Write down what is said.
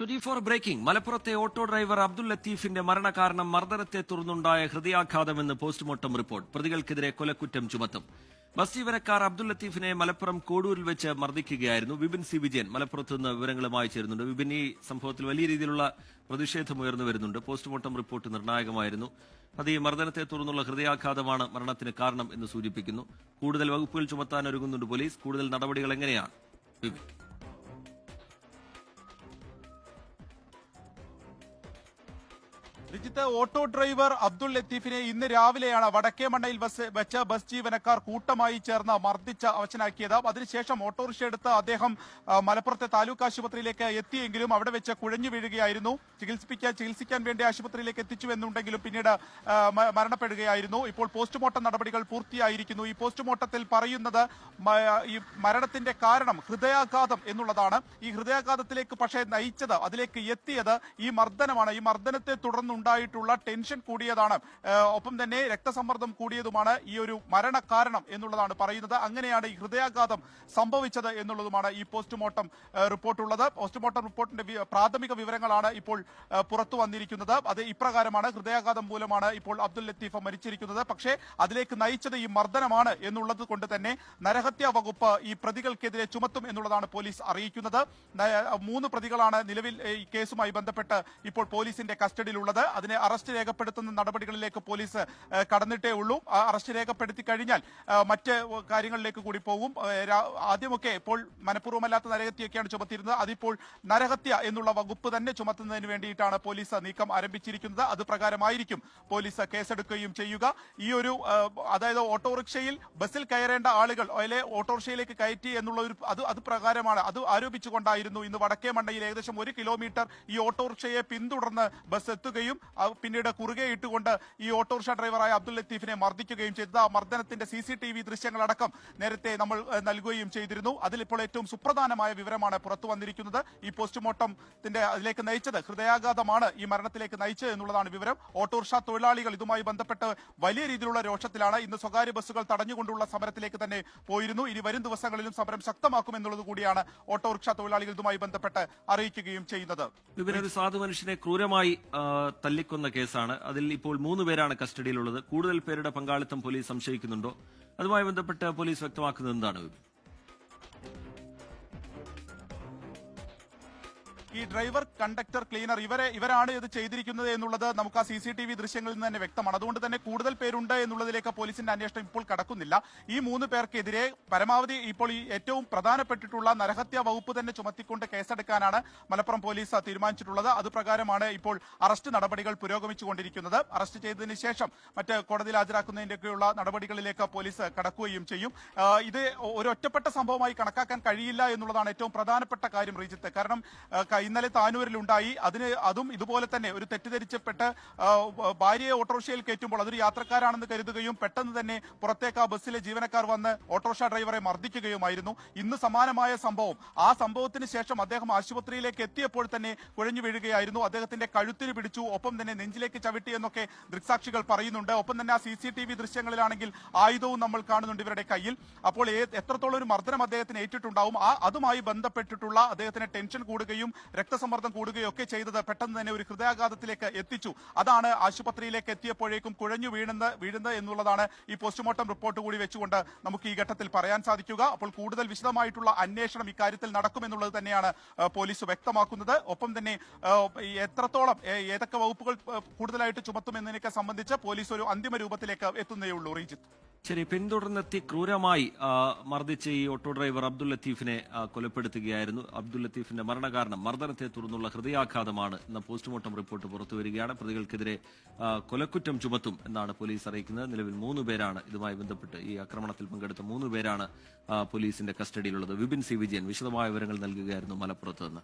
Twenty four breaking മലപ്പുറത്തെ auto driver Abdul ലത്തീഫിന്റെ മരണകാരണം മർദ്ദനത്തെ തുടർന്നുണ്ടായ ഹൃദയാഘാതമെന്ന് പോസ്റ്റ്മോർട്ടം റിപ്പോർട്ട്. പ്രതികൾക്കെതിരെ കൊലക്കുറ്റം ചുമത്തും. ബസ് ജീവനക്കാർ അബ്ദുൽ ലത്തീഫിനെ മലപ്പുറം കോടൂരിൽ വെച്ച് മർദ്ദിക്കുകയായിരുന്നു. വിപിൻ സി വിജയൻ മലപ്പുറത്ത് നിന്ന് വിവരങ്ങളുമായി ചേരുന്നുണ്ട്. വിപിൻ ഈ സംഭവത്തിൽ വലിയ രീതിയിലുള്ള പ്രതിഷേധം ഉയർന്നു വരുന്നുണ്ട്. പോസ്റ്റ്മോർട്ടം റിപ്പോർട്ട് നിർണായകമായിരുന്നു. അത് ഈ മർദ്ദനത്തെ തുടർന്നുള്ള ഹൃദയാഘാതമാണ് മരണത്തിന് കാരണം എന്ന് സൂചിപ്പിക്കുന്നു. കൂടുതൽ വകുപ്പുകൾ ചുമത്താൻ ഒരുങ്ങുന്നുണ്ട് പോലീസ്. കൂടുതൽ നടപടികൾ എങ്ങനെയാണ്? വിപിൻ. രജിത്ത് ഓട്ടോ ഡ്രൈവർ അബ്ദുൾ ലത്തീഫിനെ ഇന്ന് രാവിലെയാണ് വടക്കേമണ്ണയിൽ ബസ് വെച്ച ബസ് ജീവനക്കാർ കൂട്ടമായി ചേർന്ന് മർദ്ദിച്ച് അവശനാക്കിയത്. അതിനുശേഷം ഓട്ടോറിക്ഷ എടുത്ത് അദ്ദേഹം മലപ്പുറത്തെ താലൂക്ക് ആശുപത്രിയിലേക്ക് എത്തിയെങ്കിലും അവിടെ വെച്ച് കുഴഞ്ഞു വീഴുകയായിരുന്നു. ചികിത്സിപ്പിക്കാൻ ചികിത്സിക്കാൻ വേണ്ടി ആശുപത്രിയിലേക്ക് എത്തിച്ചു എന്നുണ്ടെങ്കിലും പിന്നീട് മരണപ്പെടുകയായിരുന്നു. ഇപ്പോൾ പോസ്റ്റ്മോർട്ടം നടപടികൾ പൂർത്തിയായിരിക്കുന്നു. ഈ പോസ്റ്റ്മോർട്ടത്തിൽ പറയുന്നത് ഈ മരണത്തിന്റെ കാരണം ഹൃദയാഘാതം എന്നുള്ളതാണ്. ഈ ഹൃദയാഘാതത്തിലേക്ക് പക്ഷേ നയിച്ചത് അതിലേക്ക് എത്തിയത് ഈ മർദ്ദനമാണ്. ഈ മർദ്ദനത്തെ തുടർന്നുണ്ടായിട്ടുള്ള ടെൻഷൻ കൂടിയതാണ്. ഒപ്പം തന്നെ രക്തസമ്മർദ്ദം കൂടിയതുമാണ് ഈ ഒരു മരണ കാരണം എന്നുള്ളതാണ് പറയുന്നത്. അങ്ങനെയാണ് ഈ ഹൃദയാഘാതം സംഭവിച്ചത് എന്നുള്ളതുമാണ് ഈ പോസ്റ്റ്മോർട്ടം റിപ്പോർട്ടുള്ളത്. പോസ്റ്റ്മോർട്ടം റിപ്പോർട്ടിന്റെ പ്രാഥമിക വിവരങ്ങളാണ് ഇപ്പോൾ പുറത്തു വന്നിരിക്കുന്നത്. അത് ഇപ്രകാരമാണ്. ഹൃദയാഘാതം മൂലമാണ് ഇപ്പോൾ അബ്ദുൽ ലത്തീഫ മരിച്ചിരിക്കുന്നത്. പക്ഷേ അതിലേക്ക് നയിച്ചത് ഈ മർദ്ദനമാണ് എന്നുള്ളത് കൊണ്ട് തന്നെ നരഹത്യാ വകുപ്പ് ഈ പ്രതികൾക്കെതിരെ ചുമത്തും എന്നുള്ളതാണ് പോലീസ് അറിയിക്കുന്നത്. മൂന്ന് പ്രതികളാണ് നിലവിൽ ഈ കേസുമായി ബന്ധപ്പെട്ട് ഇപ്പോൾ പോലീസിന്റെ കസ്റ്റഡിയിലുള്ളത്. അതിനെ അറസ്റ്റ് രേഖപ്പെടുത്തുന്ന നടപടികളിലേക്ക് പോലീസ് കടന്നിട്ടേ ഉള്ളൂ. അറസ്റ്റ് രേഖപ്പെടുത്തി കഴിഞ്ഞാൽ മറ്റ് കാര്യങ്ങളിലേക്ക് കൂടി പോകും ആദ്യമൊക്കെ ഇപ്പോൾ മനഃപൂർവമല്ലാത്ത നരഹത്യയൊക്കെയാണ് ചുമത്തിയിരുന്നത്. അതിപ്പോൾ നരഹത്യ എന്നുള്ള വകുപ്പ് തന്നെ ചുമത്തുന്നതിന് വേണ്ടിയിട്ടാണ് പോലീസ് നീക്കം ആരംഭിച്ചിരിക്കുന്നത്. അത് പ്രകാരമായിരിക്കും പോലീസ് കേസെടുക്കുകയും ചെയ്യുക. ഈ ഒരു അതായത് ഓട്ടോറിക്ഷയിൽ ബസ്സിൽ കയറേണ്ട ആളുകൾ അതിലെ ഓട്ടോറിക്ഷയിലേക്ക് കയറ്റി എന്നുള്ള ഒരു അത് അത് പ്രകാരമാണ്. അത് ആരോപിച്ചുകൊണ്ടായിരുന്നു ഇന്ന് വടക്കേ മണ്ടയിൽ ഏകദേശം ഒരു കിലോമീറ്റർ ഈ ഓട്ടോറിക്ഷയെ പിന്തുടർന്ന് ബസ് എത്തുകയും പിന്നീട് കുറുകെ ഇട്ടുകൊണ്ട് ഈ ഓട്ടോറിക്ഷ ഡ്രൈവറായ അബ്ദുൽ ലത്തീഫിനെ മർദ്ദിക്കുകയും ചെയ്തത്. ആ മർദ്ദനത്തിന്റെ സി സി ടി വി ദൃശ്യങ്ങളടക്കം നേരത്തെ നമ്മൾ നൽകുകയും ചെയ്തിരുന്നു. അതിലിപ്പോൾ ഏറ്റവും സുപ്രധാനമായ വിവരമാണ് പുറത്തു വന്നിരിക്കുന്നത്. ഈ പോസ്റ്റ്മോർട്ടത്തിന്റെ അതിലേക്ക് നയിച്ചത് ഹൃദയാഘാതമാണ് ഈ മരണത്തിലേക്ക് നയിച്ചത് എന്നുള്ളതാണ് വിവരം. ഓട്ടോറിക്ഷ തൊഴിലാളികൾ ഇതുമായി ബന്ധപ്പെട്ട് വലിയ രീതിയിലുള്ള രോഷത്തിലാണ്. ഇന്ന് സ്വകാര്യ ബസ്സുകൾ തടഞ്ഞുകൊണ്ടുള്ള സമരത്തിലേക്ക് തന്നെ പോയിരുന്നു. ഇനി വരും ദിവസങ്ങളിലും സമരം ശക്തമാക്കും എന്നുള്ളത് കൂടിയാണ് ഓട്ടോറിക്ഷ തൊഴിലാളികൾ ഇതുമായി ബന്ധപ്പെട്ട് അറിയിക്കുകയും ചെയ്യുന്നത്. സാധു മനുഷ്യനെ ക്രൂരമായി തല്ലിക്കൊന്ന കേസാണ്. അതിൽ ഇപ്പോൾ മൂന്ന് പേരാണ് കസ്റ്റഡിയിലുള്ളത്. കൂടുതൽ പേരുടെ പങ്കാളിത്തം പോലീസ് സംശയിക്കുന്നുണ്ടോ? അതുമായി ബന്ധപ്പെട്ട് പോലീസ് വ്യക്തമാക്കുന്നത് എന്താണ്? ഈ ഡ്രൈവർ കണ്ടക്ടർ ക്ലീനർ ഇവരെ ഇവരാണ് ഇത് ചെയ്തിരിക്കുന്നത് എന്നുള്ളത് നമുക്ക് ആ സി സി ടി വി ദൃശ്യങ്ങളിൽ നിന്ന് തന്നെ വ്യക്തമാണ്. അതുകൊണ്ട് തന്നെ കൂടുതൽ പേരുണ്ട് എന്നുള്ളതിലേക്ക് പോലീസിന്റെ അന്വേഷണം ഇപ്പോൾ കടക്കുന്നില്ല. ഈ മൂന്ന് പേർക്കെതിരെ പരമാവധി ഇപ്പോൾ ഈ ഏറ്റവും പ്രധാനപ്പെട്ടിട്ടുള്ള നരഹത്യ വകുപ്പ് തന്നെ ചുമത്തിക്കൊണ്ട് കേസെടുക്കാനാണ് മലപ്പുറം പോലീസ് തീരുമാനിച്ചിട്ടുള്ളത്. അതുപ്രകാരമാണ് ഇപ്പോൾ അറസ്റ്റ് നടപടികൾ പുരോഗമിച്ചുകൊണ്ടിരിക്കുന്നത്. അറസ്റ്റ് ചെയ്തതിന് ശേഷം മറ്റ് കോടതിയിൽ ഹാജരാക്കുന്നതിന്റെയൊക്കെയുള്ള നടപടികളിലേക്ക് പോലീസ് കടക്കുകയും ചെയ്യും. ഇത് ഒരു ഒറ്റപ്പെട്ട സംഭവമായി കണക്കാക്കാൻ കഴിയില്ല എന്നുള്ളതാണ് ഏറ്റവും പ്രധാനപ്പെട്ട കാര്യം റീജിത്ത്. കാരണം ആ, താനൂരിൽ ഇന്നലെ താനൂരിലുണ്ടായി അതിന് അതും ഇതുപോലെ തന്നെ ഒരു തെറ്റിദ്ധരിച്ചപ്പെട്ട ഭാര്യയെ ഓട്ടോറിക്ഷയിൽ കയറ്റുമ്പോൾ അതൊരു യാത്രക്കാരാണെന്ന് കരുതുകയും പെട്ടെന്ന് തന്നെ പുറത്തേക്ക് ആ ബസ്സിലെ ജീവനക്കാർ വന്ന് ഓട്ടോറിക്ഷ ഡ്രൈവറെ മർദ്ദിക്കുകയുമായിരുന്നു. ഇന്ന് സമാനമായ സംഭവം. ആ സംഭവത്തിന് ശേഷം അദ്ദേഹം ആശുപത്രിയിലേക്ക് എത്തിയപ്പോൾ തന്നെ കുഴഞ്ഞു വീഴുകയായിരുന്നു. അദ്ദേഹത്തിന്റെ കഴുത്തിന് പിടിച്ചു. ഒപ്പം തന്നെ നെഞ്ചിലേക്ക് ചവിട്ടി എന്നൊക്കെ ദൃക്സാക്ഷികൾ പറയുന്നുണ്ട്. ഒപ്പം തന്നെ ആ സി സി ടി വി ദൃശ്യങ്ങളിലാണെങ്കിൽ ആയുധവും നമ്മൾ കാണുന്നുണ്ട് ഇവരുടെ കയ്യിൽ. അപ്പോൾ എത്രത്തോളം ഒരു മർദ്ദനം അദ്ദേഹത്തിന് ഏറ്റിട്ടുണ്ടാവും? ആ അതുമായി ബന്ധപ്പെട്ടിട്ടുള്ള അദ്ദേഹത്തിന് ടെൻഷൻ കൂടുകയും രക്തസമ്മർദ്ദം കൂടുകയൊക്കെ ചെയ്തത് പെട്ടെന്ന് തന്നെ ഒരു ഹൃദയാഘാതത്തിലേക്ക് എത്തിച്ചു. അതാണ് ആശുപത്രിയിലേക്ക് എത്തിയപ്പോഴേക്കും കുഴഞ്ഞു വീഴുന്ന വീഴുന്നത് എന്നുള്ളതാണ് ഈ പോസ്റ്റ്മോർട്ടം റിപ്പോർട്ട് കൂടി വെച്ചുകൊണ്ട് നമുക്ക് ഈ ഘട്ടത്തിൽ പറയാൻ സാധിക്കുക. അപ്പോൾ കൂടുതൽ വിശദമായിട്ടുള്ള അന്വേഷണം ഇക്കാര്യത്തിൽ നടക്കുമെന്നുള്ളത് തന്നെയാണ് പോലീസ് വ്യക്തമാക്കുന്നത്. ഒപ്പം തന്നെ എത്രത്തോളം ഏതൊക്കെ വകുപ്പുകൾ കൂടുതലായിട്ട് ചുമത്തുമെന്നതിനൊക്കെ സംബന്ധിച്ച് പോലീസ് ഒരു അന്തിമ രൂപത്തിലേക്ക് എത്തുന്നേയുള്ളൂ റീജിത്ത്. ശരി പിന്തുടർന്നെത്തി ക്രൂരമായി മർദ്ദിച്ച ഈ ഓട്ടോ ഡ്രൈവർ അബ്ദുൽ ലത്തീഫിനെ കൊലപ്പെടുത്തുകയായിരുന്നു. അബ്ദുൽ ലത്തീഫിന്റെ മരണകാരണം മർദ്ദനത്തെ തുടർന്നുള്ള ഹൃദയാഘാതമാണ് എന്ന പോസ്റ്റ്മോർട്ടം റിപ്പോർട്ട് പുറത്തുവരികയാണ് പ്രതികൾക്കെതിരെ കൊലക്കുറ്റം ചുമത്തും എന്നാണ് പോലീസ് അറിയിക്കുന്നത്. നിലവിൽ മൂന്ന് പേരാണ് ഇതുമായി ബന്ധപ്പെട്ട് ഈ ആക്രമണത്തിൽ പങ്കെടുത്ത മൂന്ന് പേരാണ് പോലീസിന്റെ കസ്റ്റഡിയിലുള്ളത്. വിപിൻ സി വിജയൻ വിശദമായ വിവരങ്ങൾ നൽകുകയായിരുന്നു മലപ്പുറത്ത് നിന്ന്.